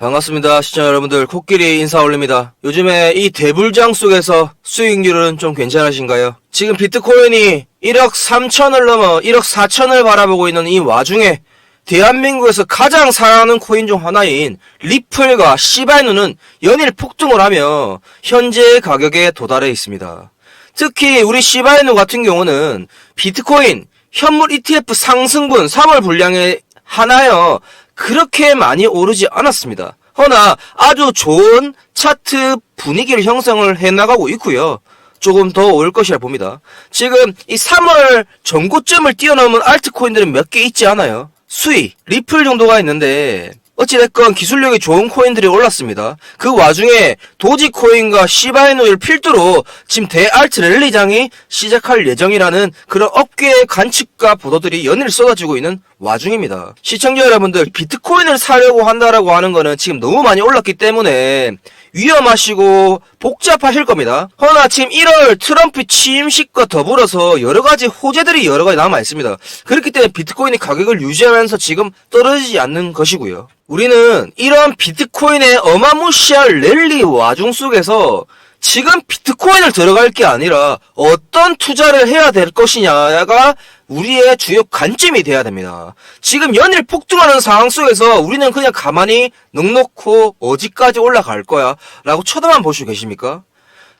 반갑습니다. 시청자 여러분들, 코끼리 인사 올립니다. 요즘에 이 대불장 속에서 수익률은 좀 괜찮으신가요? 지금 비트코인이 1억 3천을 넘어 1억 4천을 바라보고 있는 이 와중에 대한민국에서 가장 사랑하는 코인 중 하나인 리플과 시바이누는 연일 폭등을 하며 현재의 가격에 도달해 있습니다. 특히 우리 시바이누 같은 경우는 비트코인 현물 ETF 상승분 3월 분량에 하나여 그렇게 많이 오르지 않았습니다. 허나 아주 좋은 차트 분위기를 형성을 해나가고 있고요. 조금 더 올 것이라 봅니다. 지금 이 3월 전고점을 뛰어넘은 알트코인들은 몇 개 있지 않아요. 수위, 리플 정도가 있는데 어찌됐건 기술력이 좋은 코인들이 올랐습니다. 그 와중에 도지코인과 시바이노를 필두로 지금 대알트 랠리장이 시작할 예정이라는 그런 업계의 관측과 보도들이 연일 쏟아지고 있는 와중입니다. 시청자 여러분들 비트코인을 사려고 한다라고 하는 거는 지금 너무 많이 올랐기 때문에 위험하시고 복잡하실 겁니다. 허나 지금 1월 트럼프 취임식과 더불어서 여러 가지 호재들이 여러 가지 남아 있습니다. 그렇기 때문에 비트코인이 가격을 유지하면서 지금 떨어지지 않는 것이고요. 우리는 이런 비트코인의 어마무시한 랠리 와중 속에서 지금 비트코인을 들어갈 게 아니라 어떤 투자를 해야 될 것이냐가 우리의 주요 관점이 돼야 됩니다. 지금 연일 폭등하는 상황 속에서 우리는 그냥 가만히 넉넉고 어디까지 올라갈 거야 라고 쳐다만 보시고 계십니까?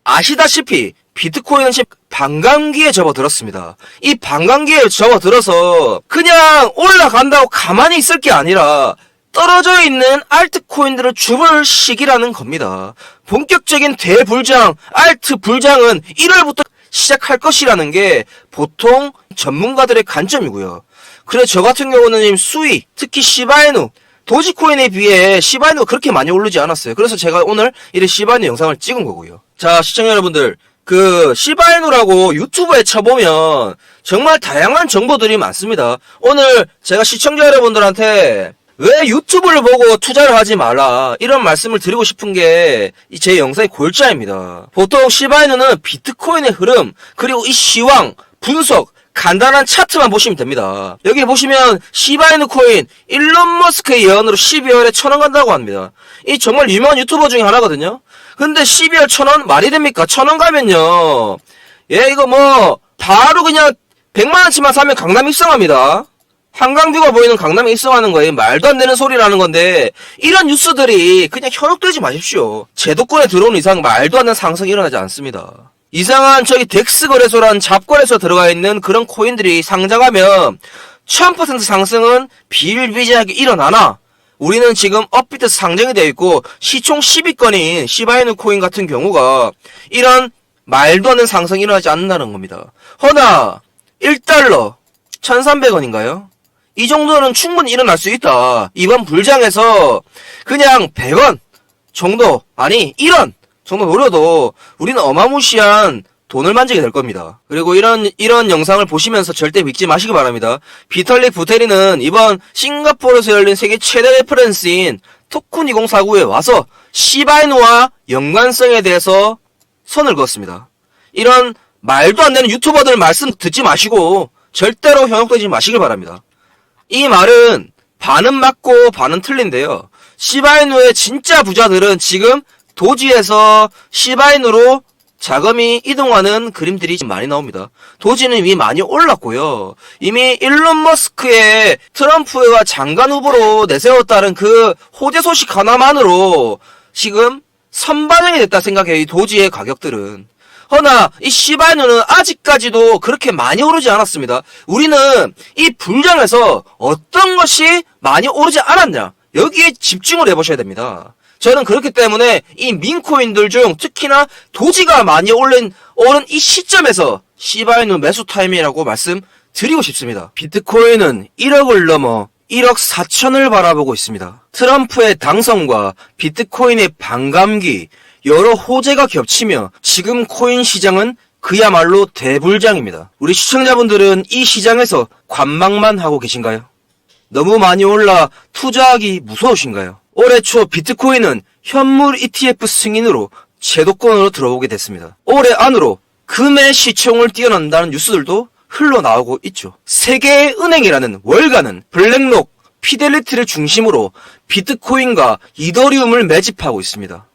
아시다시피 비트코인은 반감기에 접어들었습니다. 이 반감기에 접어들어서 그냥 올라간다고 가만히 있을 게 아니라 떨어져 있는 알트코인들을 줍을 시기라는 겁니다. 본격적인 대불장, 알트 불장은 1월부터 시작할 것이라는 게 보통 전문가들의 관점이고요. 그래서 저 같은 경우는 수위, 특히 시바이누, 도지코인에 비해 시바이누가 그렇게 많이 오르지 않았어요. 그래서 제가 오늘 이런 시바이누 영상을 찍은 거고요. 자, 시청자 여러분들. 그 시바이누라고 유튜브에 쳐보면 정말 다양한 정보들이 많습니다. 오늘 제가 시청자 여러분들한테 왜 유튜브를 보고 투자를 하지 말라 이런 말씀을 드리고 싶은 게 제 영상의 골자입니다. 보통 시바이누는 비트코인의 흐름 그리고 이 시황 분석 간단한 차트만 보시면 됩니다. 여기 보시면 시바이누 코인 일론 머스크의 예언으로 12월에 천원 간다고 합니다. 이 정말 유명한 유튜버 중에 하나거든요. 근데 12월 천원 말이 됩니까? 천원 가면요. 예 이거 뭐 바로 그냥 100만 원치만 사면 강남 입성합니다. 한강뷰가 보이는 강남에 입성하는 거예요. 말도 안 되는 소리라는 건데 이런 뉴스들이 그냥 현혹되지 마십시오. 제도권에 들어온 이상 말도 안 되는 상승이 일어나지 않습니다. 이상한 저기 덱스 거래소란 잡거래소 들어가 있는 그런 코인들이 상장하면 1000% 상승은 비일비재하게 일어나나 우리는 지금 업비트 상장이 되어 있고 시총 10위권인 시바이누 코인 같은 경우가 이런 말도 안 되는 상승이 일어나지 않는다는 겁니다. 허나 1달러 1300원인가요? 이 정도는 충분히 일어날 수 있다. 이번 불장에서 그냥 100원 정도, 아니 1원 정도 노려도 우리는 어마무시한 돈을 만지게 될 겁니다. 그리고 이런, 이런 영상을 보시면서 절대 믿지 마시기 바랍니다. 비털리 부테리는 이번 싱가포르에서 열린 세계 최대 레퍼런스인 토큰 2049에 와서 시바이누와 연관성에 대해서 선을 그었습니다. 이런 말도 안 되는 유튜버들 말씀 듣지 마시고 절대로 현혹되지 마시길 바랍니다. 이 말은 반은 맞고 반은 틀린데요. 시바이누의 진짜 부자들은 지금 도지에서 시바이누로 자금이 이동하는 그림들이 많이 나옵니다. 도지는 이미 많이 올랐고요. 이미 일론 머스크의 트럼프와 장관 후보로 내세웠다는 그 호재 소식 하나만으로 지금 선반영이 됐다 생각해요. 이 도지의 가격들은. 허나 이 시바이누는 아직까지도 그렇게 많이 오르지 않았습니다. 우리는 이 불장에서 어떤 것이 많이 오르지 않았냐 여기에 집중을 해보셔야 됩니다. 저는 그렇기 때문에 이 민코인들 중 특히나 도지가 많이 오른 오른 이 시점에서 시바이누 매수 타임이라고 말씀드리고 싶습니다. 비트코인은 1억을 넘어 1억 4천을 바라보고 있습니다. 트럼프의 당선과 비트코인의 반감기, 여러 호재가 겹치며 지금 코인 시장은 그야말로 대불장입니다. 우리 시청자분들은 이 시장에서 관망만 하고 계신가요? 너무 많이 올라 투자하기 무서우신가요? 올해 초 비트코인은 현물 ETF 승인으로 제도권으로 들어오게 됐습니다. 올해 안으로 금의 시총을 뛰어넘는다는 뉴스들도 흘러나오고 있죠. 세계의 은행이라는 월가는 블랙록 피델리티를 중심으로 비트코인과 이더리움을 매집하고 있습니다.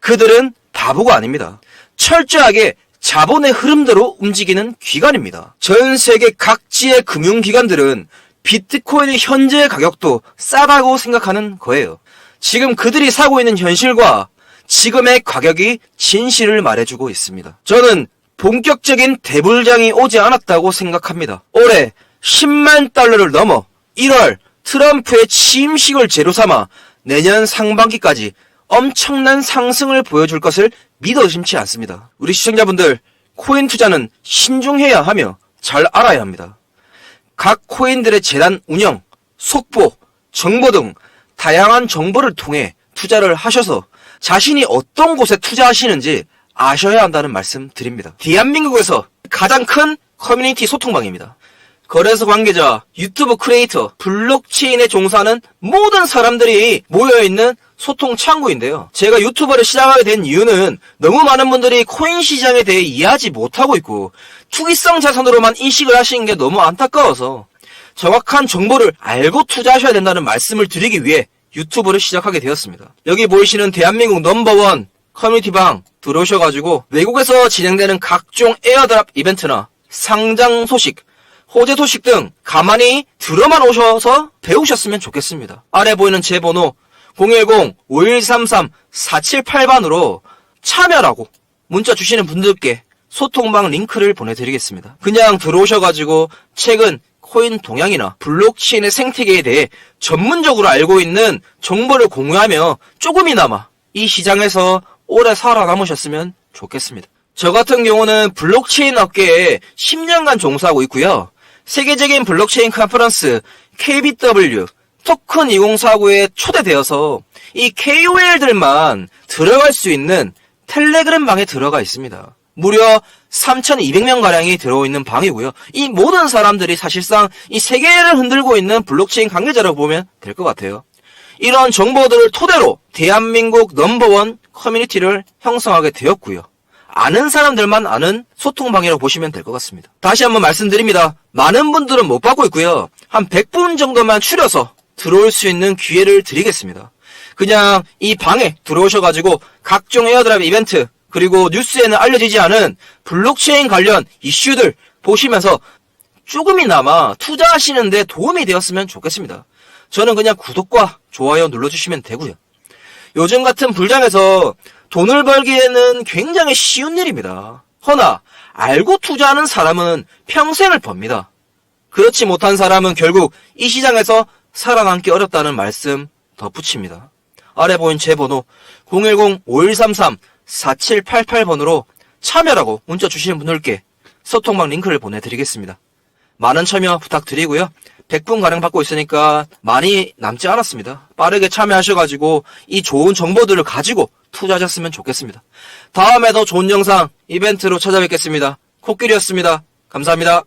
그들은 바보가 아닙니다. 철저하게 자본의 흐름대로 움직이는 기관입니다. 전 세계 각지의 금융기관들은 비트코인의 현재 가격도 싸다고 생각하는 거예요. 지금 그들이 사고 있는 현실과 지금의 가격이 진실을 말해주고 있습니다. 저는 본격적인 대불장이 오지 않았다고 생각합니다. 올해 10만 달러를 넘어 1월 트럼프의 취임식을 제로 삼아 내년 상반기까지 엄청난 상승을 보여줄 것을 믿어 의심치 않습니다. 우리 시청자분들, 코인 투자는 신중해야 하며 잘 알아야 합니다. 각 코인들의 재단 운영, 속보, 정보 등 다양한 정보를 통해 투자를 하셔서 자신이 어떤 곳에 투자하시는지 아셔야 한다는 말씀 드립니다. 대한민국에서 가장 큰 커뮤니티 소통방입니다. 거래소 관계자, 유튜브 크리에이터, 블록체인에 종사하는 모든 사람들이 모여있는 소통 창구인데요. 제가 유튜버를 시작하게 된 이유는 너무 많은 분들이 코인 시장에 대해 이해하지 못하고 있고 투기성 자산으로만 인식을 하시는 게 너무 안타까워서 정확한 정보를 알고 투자하셔야 된다는 말씀을 드리기 위해 유튜브를 시작하게 되었습니다. 여기 보이시는 대한민국 넘버원 커뮤니티 방 들어오셔가지고 외국에서 진행되는 각종 에어드랍 이벤트나 상장 소식, 호재 소식 등 가만히 들어만 오셔서 배우셨으면 좋겠습니다. 아래 보이는 제 번호 010-5133-478번으로 참여라고 문자 주시는 분들께 소통방 링크를 보내드리겠습니다. 그냥 들어오셔가지고 최근 코인 동향이나 블록체인의 생태계에 대해 전문적으로 알고 있는 정보를 공유하며 조금이나마 이 시장에서 오래 살아남으셨으면 좋겠습니다. 저 같은 경우는 블록체인 업계에 10년간 종사하고 있고요. 세계적인 블록체인 컨퍼런스 KBW 토큰 2049에 초대되어서 이 KOL들만 들어갈 수 있는 텔레그램 방에 들어가 있습니다. 무려 3,200명 가량이 들어있는 방이고요. 이 모든 사람들이 사실상 이 세계를 흔들고 있는 블록체인 관계자라고 보면 될 것 같아요. 이런 정보들을 토대로 대한민국 넘버원 커뮤니티를 형성하게 되었고요. 아는 사람들만 아는 소통방이라고 보시면 될 것 같습니다. 다시 한번 말씀드립니다. 많은 분들은 못 받고 있고요. 한 100분 정도만 추려서 들어올 수 있는 기회를 드리겠습니다. 그냥 이 방에 들어오셔가지고 각종 에어드랍 이벤트 그리고 뉴스에는 알려지지 않은 블록체인 관련 이슈들 보시면서 조금이나마 투자하시는데 도움이 되었으면 좋겠습니다. 저는 그냥 구독과 좋아요 눌러주시면 되고요. 요즘 같은 불장에서 돈을 벌기에는 굉장히 쉬운 일입니다. 허나 알고 투자하는 사람은 평생을 법니다. 그렇지 못한 사람은 결국 이 시장에서 살아남기 어렵다는 말씀 덧붙입니다. 아래 보인 제 번호 010-5133-4788번으로 참여라고 문자 주시는 분들께 소통방 링크를 보내드리겠습니다. 많은 참여 부탁드리고요. 100분 가량 받고 있으니까 많이 남지 않았습니다. 빠르게 참여하셔가지고 이 좋은 정보들을 가지고 투자하셨으면 좋겠습니다. 다음에 더 좋은 영상, 이벤트로 찾아뵙겠습니다. 코끼리였습니다. 감사합니다.